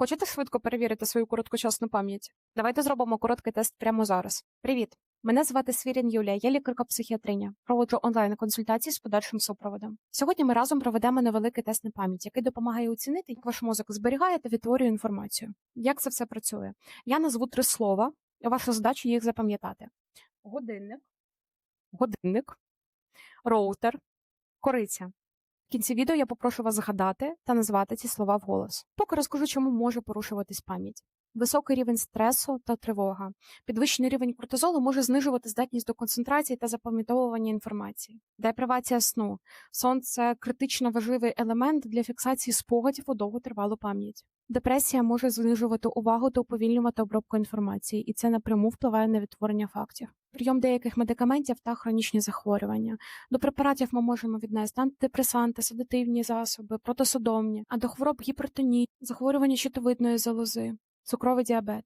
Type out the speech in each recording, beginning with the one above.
Хочете швидко перевірити свою короткочасну пам'ять? Давайте зробимо короткий тест прямо зараз. Привіт! Мене звати Свірін Юлія, я лікарка-психіатриня. Проводжу онлайн-консультації з подальшим супроводом. Сьогодні ми разом проведемо невеликий тест на пам'ять, який допомагає оцінити, як ваш мозок зберігає та відтворює інформацію. Як це все працює? Я назву три слова, і ваша задача їх запам'ятати: годинник, годинник, роутер, кориця. В кінці відео я попрошу вас згадати та назвати ці слова вголос. Поки розкажу, чому може порушуватись пам'ять. Високий рівень стресу та тривога. Підвищений рівень кортизолу може знижувати здатність до концентрації та запам'ятовування інформації. Депривація сну. Сон це критично важливий елемент для фіксації спогадів у довготривалу пам'ять. Депресія може знижувати увагу та уповільнювати обробку інформації, і це напряму впливає на відтворення фактів. Прийом деяких медикаментів та хронічні захворювання. До препаратів ми можемо віднести антидепресанти, седативні засоби, протисудомні, а до хвороб гіпертонії, захворювання щитовидної залози, цукровий діабет.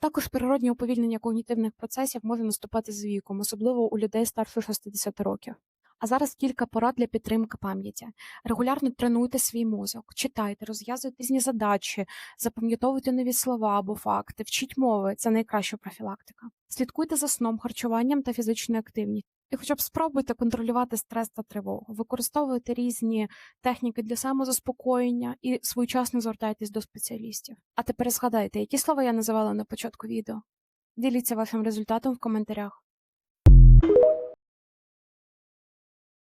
Також природнє уповільнення когнітивних процесів може наступати з віком, особливо у людей старше 60 років. А зараз кілька порад для підтримки пам'яті. Регулярно тренуйте свій мозок, читайте, розв'язуйте різні задачі, запам'ятовуйте нові слова або факти, вчіть мови це найкраща профілактика. Слідкуйте за сном, харчуванням та фізичною активністю. І хоча б спробуйте контролювати стрес та тривогу, використовуйте різні техніки для самозаспокоєння і своєчасно звертайтесь до спеціалістів. А тепер згадайте, які слова я називала на початку відео. Діліться вашим результатом в коментарях.